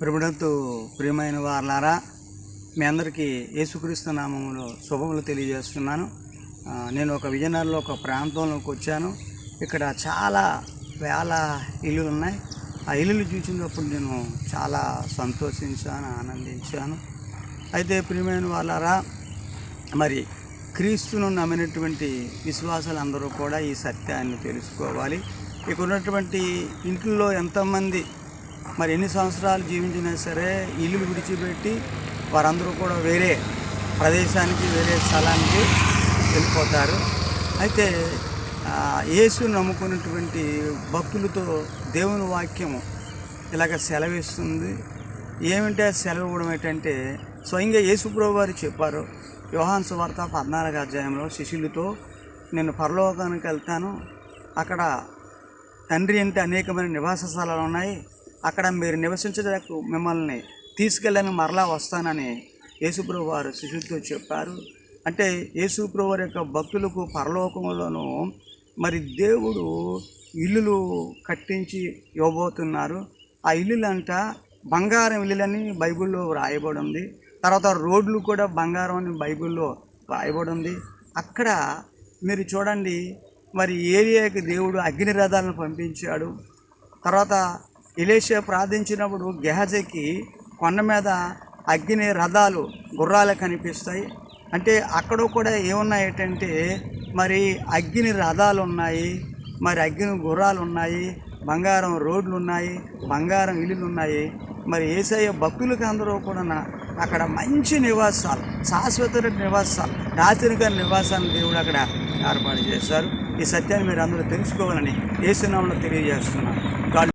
ప్రభుడంతో ప్రియమైన వార్లారా మీ అందరికీ యేసుక్రీస్తు నామములో శుభములు తెలియజేస్తున్నాను. నేను ఒక విజయనగరంలో ఒక ప్రాంతంలోకి వచ్చాను. ఇక్కడ చాలా వేల ఇల్లులు ఉన్నాయి. ఆ ఇల్లులు చూసినప్పుడు నేను చాలా సంతోషించాను ఆనందించాను. అయితే ప్రియమైన వాళ్ళారా మరి క్రీస్తును నమ్మినటువంటి విశ్వాసాలు అందరూ కూడా ఈ సత్యాన్ని తెలుసుకోవాలి. ఇక ఉన్నటువంటి ఇంట్లో ఎంతమంది మరి ఎన్ని సంవత్సరాలు జీవించినా సరే ఇల్లు విడిచిపెట్టి వారందరూ కూడా వేరే ప్రదేశానికి వేరే స్థలానికి వెళ్ళిపోతారు. అయితే యేసు నమ్ముకున్నటువంటి భక్తులతో దేవుని వాక్యము ఇలాగ సెలవిస్తుంది. ఏమిటంటే ఆ సెలవు ఇవ్వడం ఏంటంటే స్వయంగా యేసుప్రభు వారు చెప్పారు యోహాన్ సువార్త పద్నాలుగు అధ్యాయంలో శిష్యులతో నేను పరలోకానికి వెళ్తాను. అక్కడ తండ్రి అంటే అనేకమైన నివాస స్థలాలు ఉన్నాయి. అక్కడ మీరు నివసించడానికి మిమ్మల్ని తీసుకెళ్ళని మరలా వస్తానని యేసుప్రభు వారు శిష్యులతో చెప్పారు. అంటే యేసుప్రభు వారి యొక్క భక్తులకు పరలోకంలోనూ మరి దేవుడు ఇల్లులు కట్టించి ఇవ్వబోతున్నారు. ఆ ఇల్లులంట బంగారం ఇల్లులని బైబిల్లో రాయబడి ఉంది. తర్వాత రోడ్లు కూడా బంగారం అని బైబిల్లో రాయబడి ఉంది. అక్కడ మీరు చూడండి మరి ఏరియాకి దేవుడు అగ్ని రథాలను పంపించాడు. తర్వాత ఇలేషియా ప్రార్థించినప్పుడు గెహజకి కొండ మీద అగ్ని రథాలు గుర్రాలు కనిపిస్తాయి. అంటే అక్కడ కూడా ఏమున్నాయంటే మరి అగ్ని రథాలు ఉన్నాయి మరి అగ్ని గుర్రాలు ఉన్నాయి బంగారం రోడ్లు ఉన్నాయి బంగారం ఇల్లులు ఉన్నాయి. మరి ఏసయ్య భక్తులకు అందరూ కూడా అక్కడ మంచి నివాసాలు శాశ్వత నివాసాలు రాత్రిక నివాసాలను దేవుడు అక్కడ ఏర్పాటు చేశారు. ఈ సత్యాన్ని మీరు అందరూ తెలుసుకోవాలని ఏసునామంలో తెలియజేస్తున్నాను.